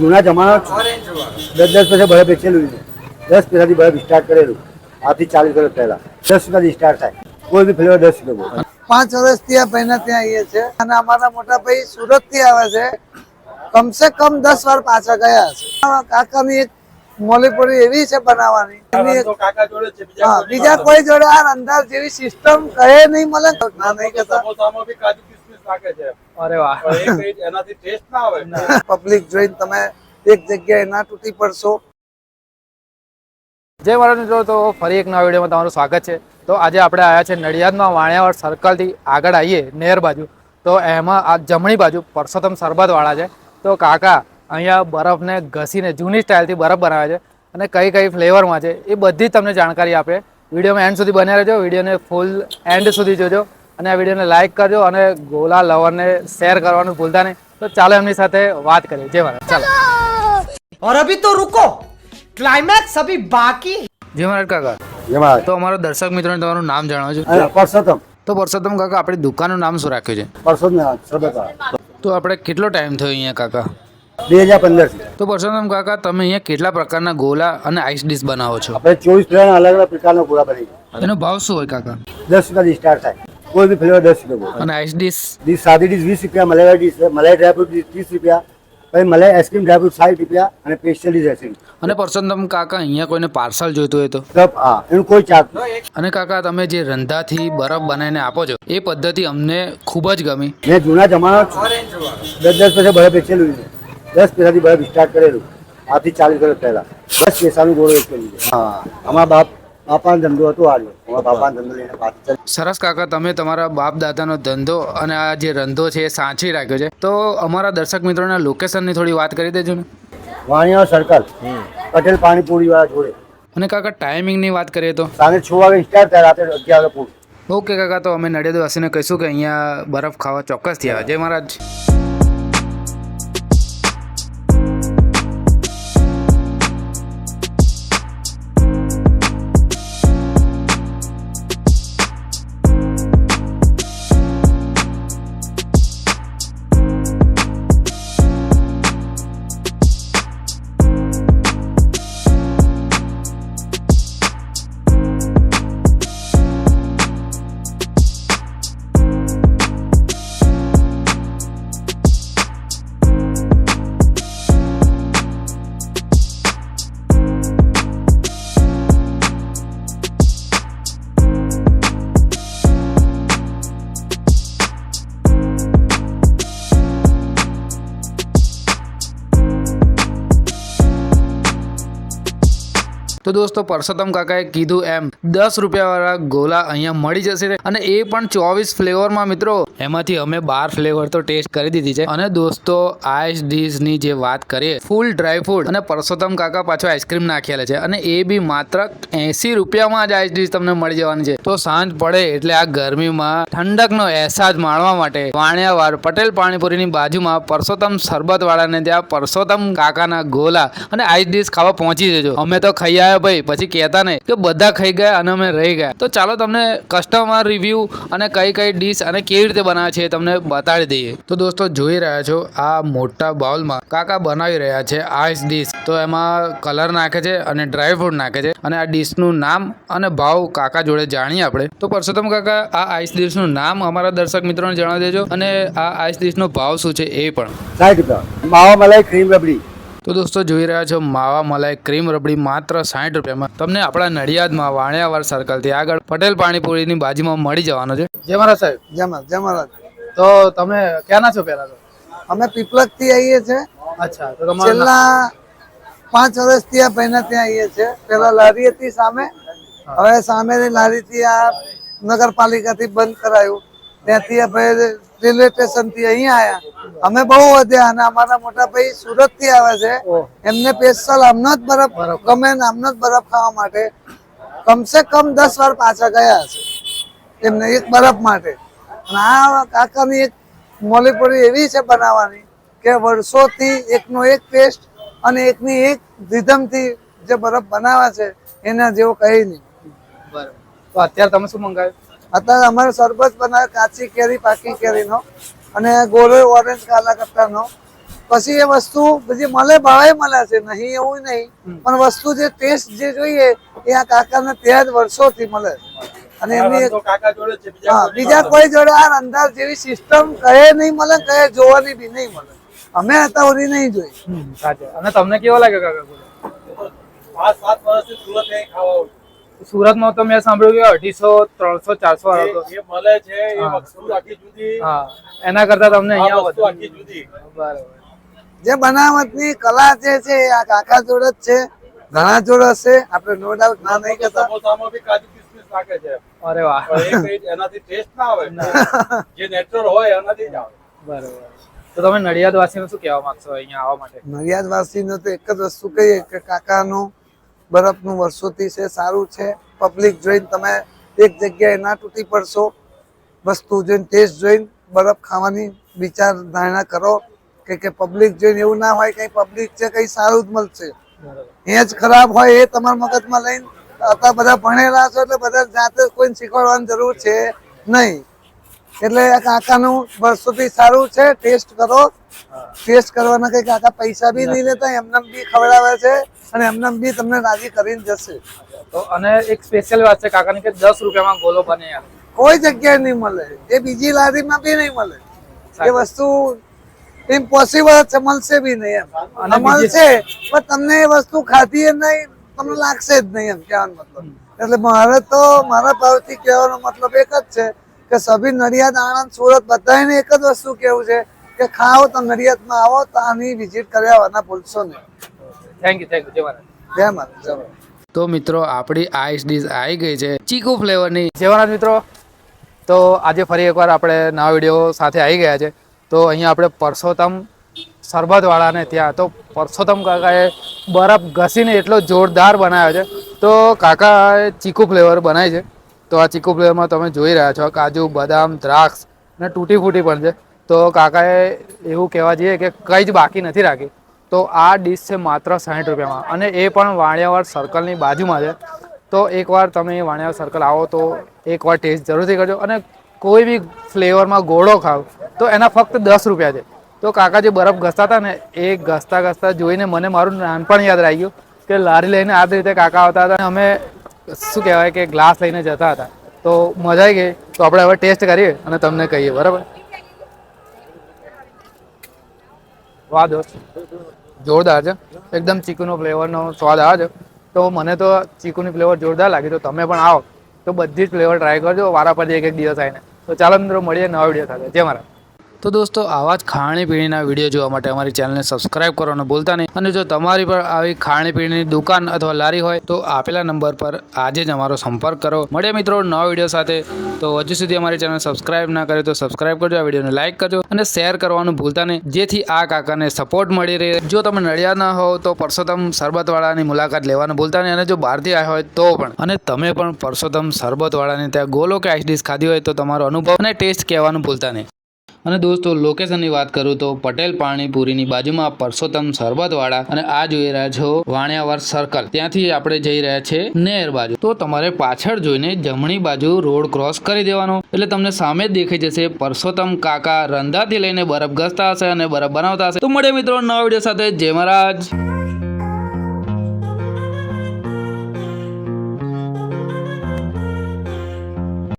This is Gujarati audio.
જૂના જમાના દસ દસ પૈસા બરફ વેચેલું દસ પૈસાથી બરફ સ્ટાર્ટ કરેલું. આથી ચાલીસ વર્ષ પહેલા. દસ રૂપિયાથી સ્ટાર્ટ થાય. કોઈ બી ફ્લેવર દસ રૂપિયા પાંચ વર્ષથી આ ભાઈના ત્યાં આવીએ છે અને અમારા મોટા ભાઈ સુરતથી આવે છે. કમસે કમ દસ વાર પાછા ગયા છે. કાકાની એક મોલીપુરી એવી છે બનાવવાની. બીજા કોઈ જોડે આ અંદાજ જેવી સિસ્ટમ કહે નહીં, મળે ના નહીં કહેતા. નાખે છે. અરે વાહ. એનાથી ટેસ્ટ ના આવે. પબ્લિક જોઈને તમે એક જગ્યાએ ના તૂટી પડશો. જય મારા મિત્રો. તો ફરી એક નવા વિડીયોમાં તમારું સ્વાગત છે. તો આજે આપણે આવ્યા છે નડિયાદમાં વાણિયાવાડ સર્કલથી આગળ આવીએ નેર બાજુ. તો એમાં આ જમણી બાજુ પરસોત્તમ સરબતવાળા છે. તો કાકા અહીંયા બરફને ઘસીને જૂની સ્ટાઇલથી બરફ બનાવે છે અને કઈ કઈ ફ્લેવરમાં છે એ બધી તમને જાણકારી આપે. વિડીયોમાં એન્ડ સુધી બન્યા રહેજો. વિડીયોને ફૂલ એન્ડ સુધી જોજો. અને આ વિડીયોને લાઇક કરજો અને ગોલા લવરને શેર કરવાનું ભૂલતા નહીં. તો ચાલો એમની સાથે વાત કરીએ. જે મહારાજ ચાલો. ઓર અભી તો રુકો. ક્લાઇમેક્સ અભી બાકી. જે મહારાજ કાકા. જે મહારાજ તો અમારો દર્શક મિત્રોને તમારું નામ જણાવજો પરસોત્તમ. તો પરસોત્તમ કાકા આપણી દુકાનનું નામ શું રાખ્યું છે? પરસોત્તમ તો આપણે કેટલો ટાઈમ થયો અહીંયા કાકા? બે હજાર પંદર તો પરસોત્તમ કાકા તમે અહીંયા કેટલા પ્રકારના ગોલા અને આઈસ ડીશ બનાવો છો? આપણે ચોવીસ અલગ અલગ પ્રકારના ગોલા બનાવીએ. એનો ભાવ શું હોય કાકા? દસ રૂપિયાથી સ્ટાર્ટ થાય. કોઈ બી ફ્લેવર દસ રૂપિયા અને આઈસ ડીશ? ડીશ સાદી ડીશ વીસ રૂપિયા મલાઈ ડીશ મલાઈ ડ્રાયફ્રૂટ ત્રીસ રૂપિયા પછી મલાઈ આઈસ્ક્રીમ ડ્રાયફ્રૂટ સાઠ રૂપિયા અને પેસ્ટલ ડીશ આઈસ્ક્રીમ અને પરસોત્તમ કાકા અહીંયા કોઈને પાર્સલ જોઈતું હોય તો? કપ હા એનું કોઈ ચાર્જ અને કાકા તમે જે રંધાથી બરફ બનાવીને આપો છો એ પદ્ધતિ અમને ખૂબ જ ગમી. મેં જૂના જમાના દસ દસ પૈસા બરફ વેચેલું છે. દસ પૈસાથી બરફ સ્ટાર્ટ કરેલું. આથી ચાલીસ વર્ષ પહેલા. દસ પૈસાનું ગોળ વેચેલું છે હા અમારા બાપ બાપાનો ધંધો હતો આજે બાપાનો ધંધો લઈને પાછળ ચાલી. સરસ કાકા તમે તમારા બાપ દાદાનો ધંધો અને આ જે રંધો છે એ સાચી રાખ્યો છે. તો અમારા દર્શક મિત્રોના લોકેશનની થોડી વાત કરી દેજો ને. વાણિયા સર્કલ પટેલ પાણીપુરી વાળા જોડે. અને કાકા ટાઈમિંગની વાત કરીએ તો? સાંજે છ વાગે સ્ટાર્ટ થાય રાતે અગિયાર વાગે પૂરું. ઓકે કાકા તો અમે નડિયાદ વાસીને કહીશું કે અહીંયા બરફ ખાવા ચોક્કસથી આવે. જય મહારાજ. તો દોસ્તો પરસોત્તમ કાકાએ કીધું એમ, દસ રૂપિયાવાળા ગોલા અહીંયા મળી જશે અને એ પણ ચોવીસ ફ્લેવરમાં મિત્રો. એમાંથી અમે બાર ફ્લેવર તો ટેસ્ટ કરી દીધી છે. અને દોસ્તો, આઈસ ડીશની જે વાત કરીએ, ફૂલ ડ્રાય ફ્રૂટ. અને પરસોત્તમ કાકા પાછો આઈસ્ક્રીમ નાખેલા છે. અને એ બી માત્ર એસી રૂપિયામાં જ આઈસ ડીશ તમને મળી જવાની છે. તો સાંજ પડે એટલે આ ગરમીમાં ઠંડકનો અહેસાસ માણવા માટે વાણિયાવાડ પટેલ પાણીપુરીની બાજુમાં પરસોત્તમ સરબતવાળાને ત્યાં પરસોત્તમ કાકાના ગોલા અને આઈસ ડીશ ખાવા પહોંચી જજો. અમે તો ખાઈ આવ્યા ભાઈ, પછી કહેતા નહીં કે બધા ખાઈ ગયા અને અમે રહી ગયા. તો ચાલો તમને કસ્ટમર રિવ્યુ અને કઈ કઈ ડીશ અને કેવી રીતે બનાવે છે તમને બતાડી દઈએ. તો દોસ્તો, જોઈ રહ્યા છો, આ મોટા બાઉલમાં કાકા બનાવી રહ્યા છે આઈસ ડીશ તો એમાં કલર નાખે છે અને ડ્રાય ફ્રૂટ નાખે છે અને આ ડીશનું નામ અને ભાવ કાકા જોડે જાણીએ આપણે. તો પરસોત્તમ કાકા, આ આઈસ ડીશનું નામ અમારા દર્શક મિત્રોને જણાવી દેજો અને આ આઈસ ડીશનો ભાવ શું છે એ પણ. સાઠ મલાઈ ક્રીમ રબડી. તો દોસ્તો જોઈ રહ્યા છો માવા મલાઈ ક્રીમ રબડી માત્ર સાઠ રૂપિયામાં. તમને આપણા નડિયાદમાં વાણિયાવાડ સર્કલથી આગળ પટેલ પાણીપુરીની બાજુમાં મળી જવાનો છે. જય મહારાજ સાહેબ જમા જમા તો તમે ક્યાંના છો પહેલા તો? અમે પીપલકથી આવીએ છે અચ્છા તો તમારું છેલ્લા પાંચ વર્ષથી આ પહેલા ત્યાં આવીએ છે પેલા લારી હતી સામે હવે સામેની લારીથી આ નગરપાલિકાથી બંધ કરાયું. ત્યાંથી આ રેલવે સ્ટેશનથી અહીંયા આયા અમે બહુ વધ્યા અને અમારા મોટા ભાઈ સુરતથી આવે છે. એમને સ્પેશિયલ આમનો જ બરફ ગમે આમનો જ બરફ ખાવા માટે કમસે કમ દસ વાર પાછા ગયા છે એમને એક બરફ માટે. અને આ કાકાની એક મોલીપુરી એવી છે બનાવવાની કે વર્ષોથી એકનો એક પેસ્ટ અને એકની એક રીધમથી જે બરફ બનાવે છે એના જેવો કહી નહીં. બરાબર. તો અત્યારે તમે શું મંગાવ્યું? અત્યારે અમારે સરબત બનાવે કાચી કેરી પાકી કેરીનો. અને ગોળો ઓરેન્જ કાલા કટ્ટાનો પછી એ વસ્તુ બધી મળે ભાવે મળે છે. નહીં એવું નહીં. પણ વસ્તુ જે ટેસ્ટ જે જોઈએ એ આ કાકાને ત્યાં જ વર્ષોથી મળે અને એમની એક તો કાકા જોડે છે. બીજા હા બીજા કોઈ જોડે આ રંધાર જેવી સિસ્ટમ કહે નહીં મળે કહે જોવાની બી નહીં મળે. અમે હતા ઓરી નહીં જોઈ. સાચે. અને તમને કેવો લાગે કાકા ગોલો પાંચ સાત વર્ષથી સુરત. સુરતમાં તો મેં સાંભળ્યું કે અઢીસો ત્રણસો ચારસો મળે છે હા. એના કરતા તમને અહીંયા જે બનાવટની કલા જે છે એ આ કાકા જોડે જ છે ઘણા જોડે હશે આપણે નો ડાઉટ ના નહીં છે. અરે વાહ. એનાથી ટેસ્ટ ના આવે. જે નેચરલ હોય એનાથી જ આવે. બરાબર. તો તમે નડિયાદ વાસીને શું કહેવા માંગશો અહીંયા આવવા માટે? નડિયાદ વાસીને તો એક જ વસ્તુ કહીએ કે કાકાનું બરફનું વર્ષોથી છે સારું છે. પબ્લિક જોઈને તમે એક જગ્યાએ ના તૂટી પડશો. વસ્તુ જોઈને ટેસ્ટ જોઈને બરફ ખાવાની વિચાર ધારણા કરો કે કે પબ્લિક જોઈને એવું ના હોય કઈ પબ્લિક છે, કઈ સારું જ મળશે. એ જ ખરાબ હોય એ તમારા મગજમાં લઈને અત્યારે બધા ભણેલા છો એટલે બધા જાતે કોઈને શીખવાડવાની જરૂર છે નહીં. એટલે આ કાકાનું વર્ષોથી સારું છે, ટેસ્ટ કરો. ટેસ્ટ કરવાના કઈ કાકા પૈસા બી નહીં લેતા, એમને બી ખવડાવે છે અને એમને બી તમને રાજી કરીને જશે. તો અને એક સ્પેશિયલ વાત છે કાકાની કે દસ રૂપિયામાં ગોલો બને યાર કોઈ જગ્યાએ નહીં મળે. એ બીજી લારીમાં બી નહીં મળે. એ વસ્તુ ઇમ્પોસિબલ છે મળશે બી નહીં એમ. મળશે પણ તમને એ વસ્તુ ખાધી નહીં તમને લાગશે જ નહીં એમ કહેવાનો મતલબ. એટલે મારે તો મારા ભાવથી કહેવાનો મતલબ એક જ છે કે સભી નડિયાદ આણંદ સુરત બધાને એક જ વસ્તુ કેવું છે કે ખાઓ તો નડિયાદમાં આવો તો આની વિઝિટ કર્યા વાના ભૂલશો નહીં થેન્ક યુ થેન્ક યુ જય મહારાજ જય મહારાજ તો મિત્રો આપણી આઈસ ડીશ આવી ગઈ છે. ચીકુ ફ્લેવરની જેવાના મિત્રો. તો આજે ફરી એકવાર આપણે નવા વીડિયો સાથે આવી ગયા છે. તો અહીંયા આપણે પરસોત્તમ સરબતવાળાને ત્યાં, તો પરસોત્તમ કાકાએ બરફ ઘસીને એટલો જોરદાર બનાવ્યો છે. તો કાકાએ ચીકુ ફ્લેવર બનાવી છે. તો આ ચીકુ ફ્લેવરમાં તમે જોઈ રહ્યા છો, કાજુ, બદામ, દ્રાક્ષ અને તૂટી ફૂટી પણ છે. તો કાકાએ એવું કહેવા જઈએ કે કંઈ જ બાકી નથી રાખી તો આ ડીશ છે માત્ર સાઠ રૂપિયામાં અને એ પણ વાણિયાવાડ સર્કલની બાજુમાં છે. તો એકવાર તમે વાણિયા સર્કલ આવો તો એકવાર ટેસ્ટ જરૂરથી કરજો. અને કોઈ બી ફ્લેવરમાં ગોળો ખાવ તો એના ફક્ત દસ રૂપિયા છે. તો કાકા જે બરફ ઘસતા હતા ને, એ ઘસતા ઘસતા જોઈને મને મારું નાનપણ યાદ આવી ગયું કે લારી લઈને આ રીતે કાકા આવતા હતા. અને અમે શું કહેવાય કે ગ્લાસ લઈને જતા હતા. તો મજા આવી ગઈ. તો આપણે હવે ટેસ્ટ કરીએ અને તમને કહીએ, બરાબર? વાહ દોસ્ત. જોરદાર છે. એકદમ ચીકુનો ફ્લેવરનો સ્વાદ આવે છે. તો મને તો ચીકુની ફ્લેવર જોરદાર લાગી. તો તમે પણ આવો. તો બધી જ ફ્લેવર ટ્રાય કરજો. વારા પરથી એક એક દિવસ આવીને. તો ચાલો મિત્રો, મળીએ નવા વીડિયો સાથે. જય મારા તો દોસ્તો, આવા જ ખાણીપીણીના વીડિયો જોવા માટે અમારી ચેનલને સબસ્ક્રાઇબ કરવાનું ભૂલતા નહીં. અને જો તમારી પર આવી ખાણીપીણીની દુકાન અથવા લારી હોય, તો આપેલા નંબર પર આજે જ અમારો સંપર્ક કરો. મળે મિત્રો નવા વીડિયો સાથે. તો હજુ સુધી અમારી ચેનલ સબસ્ક્રાઇબ ના કરે તો સબસ્ક્રાઇબ કરજો, આ વિડીયોને લાઇક કરજો અને શેર કરવાનું ભૂલતા નહીં. જેથી આ કાકાને સપોર્ટ મળી રહે. જો તમે નડિયાદ ના હોવ, તો પરસોત્તમ સરબતવાળાની મુલાકાત લેવાનું ભૂલતા નહીં. અને જો બહારથી આવ્યા હોય, તો પણ. અને તમે પણ પરસોત્તમ સરબતવાળાની ત્યાં ગોલો કે આઈસ ડીશ ખાધી હોય, તો તમારો અનુભવ અને ટેસ્ટ કહેવાનું ભૂલતા નહીં. અને દોસ્તો, લોકેશનની વાત કરું તો પટેલ પાણીપુરીની બાજુમાં પરસોત્તમ સરબતવાળા અને આ જોઈ રહ્યા છો વાણિયાવર સર્કલ ત્યાંથી આપણે જઈ રહ્યા છે નેર બાજુ. તો તમારે પાછળ જોઈને જમણી બાજુ રોડ ક્રોસ કરી દેવાનો. એટલે તમને સામે જ દેખાઈ જશે પરસોત્તમ કાકા રંધાથી લઈને બરફ ઘસતા હશે અને બરફ બનાવતા હશે. તો મળે મિત્રો નવા વીડિયો સાથે. જય મહારાજ.